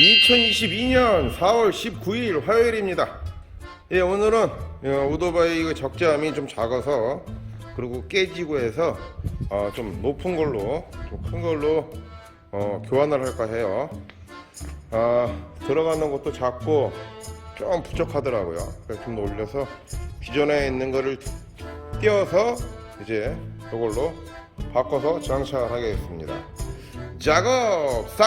2022년 4월 19일 화요일입니다. 예, 오늘은 어, 오토바이 그 적재함이 좀 작아서 그리고 깨지고 해서 어, 좀 높은 걸로 좀 큰 걸로 어, 교환을 할까 해요. 아, 들어가는 것도 작고 좀 부족하더라고요. 그래서 좀 올려서 기존에 있는 거를 띄어서 이제 이걸로 바꿔서 장착을 하겠습니다. 작업 스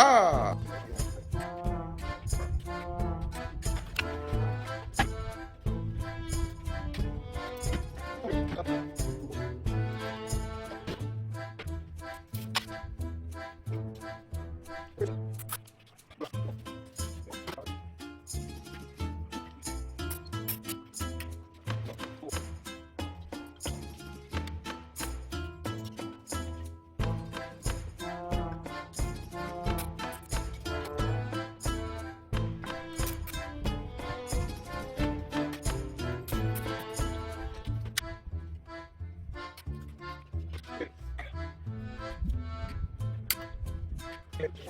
타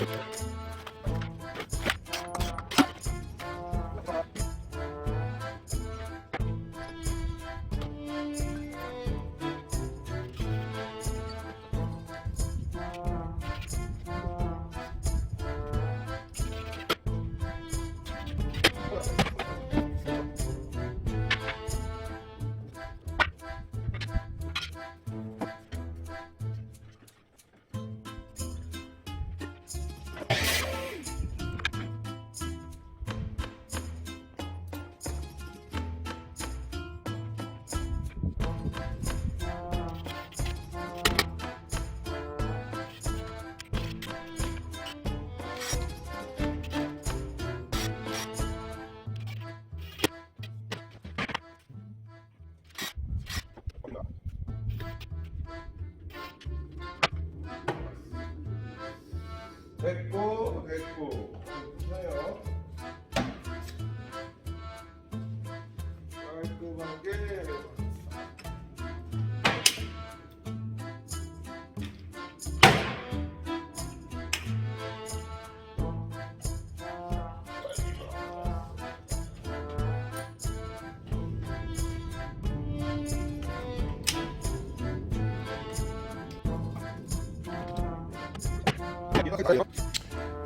됐 고 됐고 보세요. 깔끔하게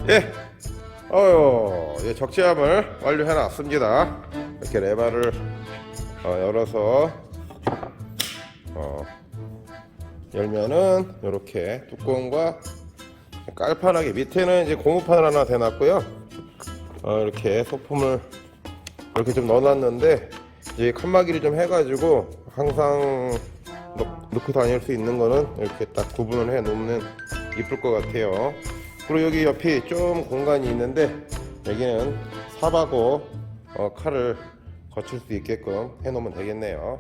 예, 어유, 예, 적재함을 완료해 놨습니다. 이렇게 레바를 어, 열어서 어, 열면은 이렇게 뚜껑과 깔판하게 밑에는 이제 고무판을 하나 대놨고요. 어, 이렇게 소품을 이렇게 좀 넣어놨는데 이제 칸막이를 좀 해가지고 항상 넣, 넣고 다닐 수 있는 거는 이렇게 딱 구분을 해 놓으면 이쁠 것 같아요. 그리고 여기 옆에 좀 공간이 있는데 여기는 삽하고 어, 칼을 거칠 수 있게끔 해 놓으면 되겠네요.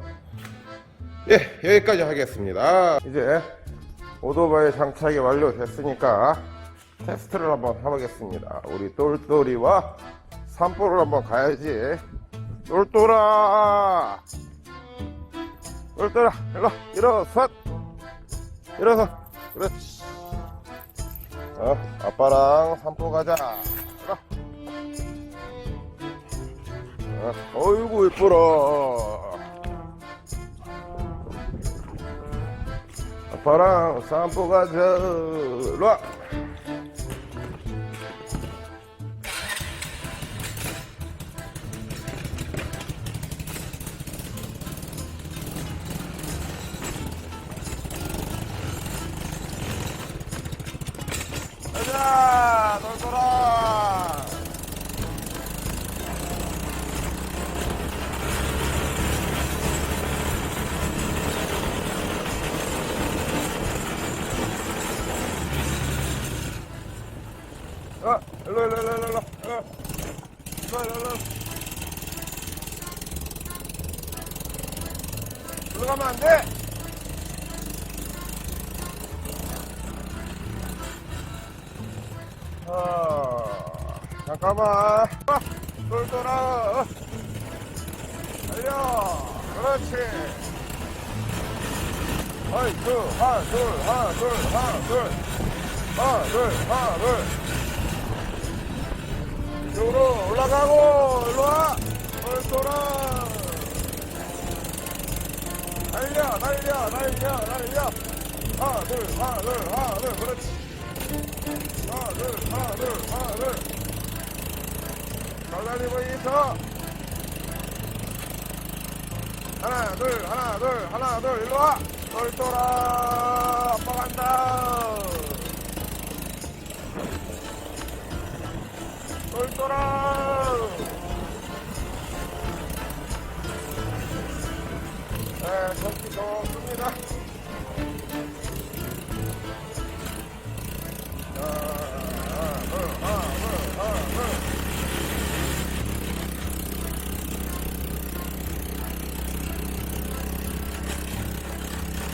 예, 여기까지 하겠습니다. 이제 오토바이 장착이 완료됐으니까 테스트를 한번 해보겠습니다. 우리 똘똘이와 산보를 한번 가야지. 똘똘아! 똘똘아, 일로, 일어서! 일어서! 그렇지. 어, 아빠랑 산보 가자. 일로. 어, 어이구, 이쁘라. 아빠랑 산보 가자. 일로 와. 어, 일로, 일로, 일로, 일로, 어. 일로, 일로, 일로. 일로 가면 안 돼! 어, 잠깐만. 아, 돌돌아 달려 그렇지 하이 둘 하나 둘 하나 둘 하나 둘 하나 둘 하나 둘 가고 일로와. 돌돌아 달려 달려 달려 달려. 하나 둘 하나 둘 하나 둘 그렇지. 하나 둘 하나 둘 하나 둘 달달리고 있어. 하나 둘 하나 둘 하나 둘. 일로와. 돌돌아 아빠 간다. 돌돌아 네 경기 좋습니다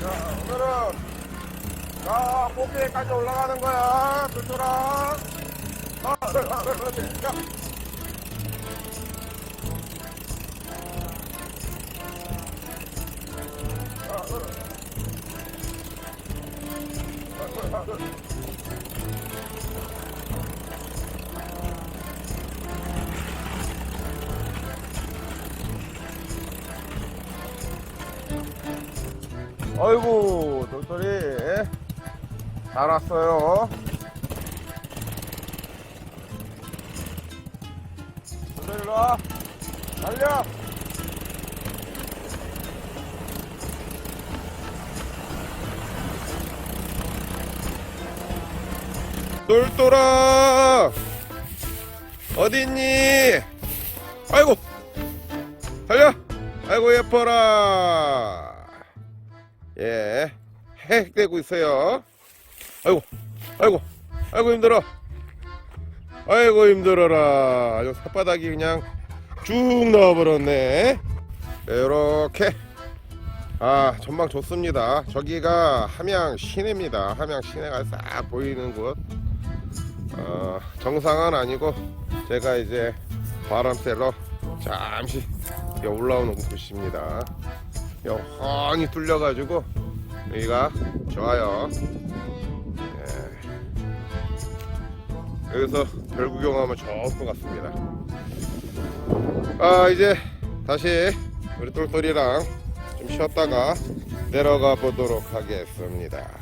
자, 오늘은 자, 꼭대기까지 올라가는 거야. 둘둘아. 둘, 그렇지. 야. 아이고, 돌돌이. 잘 왔어요. 돌돌이 일로 와. 달려. 돌돌아. 어딨니? 아이고. 달려. 아이고, 예뻐라. 예, 핵되고 있어요. 아이고, 아이고, 아이고 힘들어. 아이고 힘들어라. 아주 삿바닥이 그냥 쭉 나와버렸네. 이렇게 아 전망 좋습니다. 저기가 함양 시내입니다. 함양 시내가 싹 보이는 곳. 어, 정상은 아니고 제가 이제 바람 쐬러 잠시 올라오는 곳입니다. 훤히 뚫려가지고 여기가 좋아요. 예. 여기서 별 구경하면 좋을 것 같습니다. 아 이제 다시 우리 똘똘이랑 좀 쉬었다가 내려가 보도록 하겠습니다.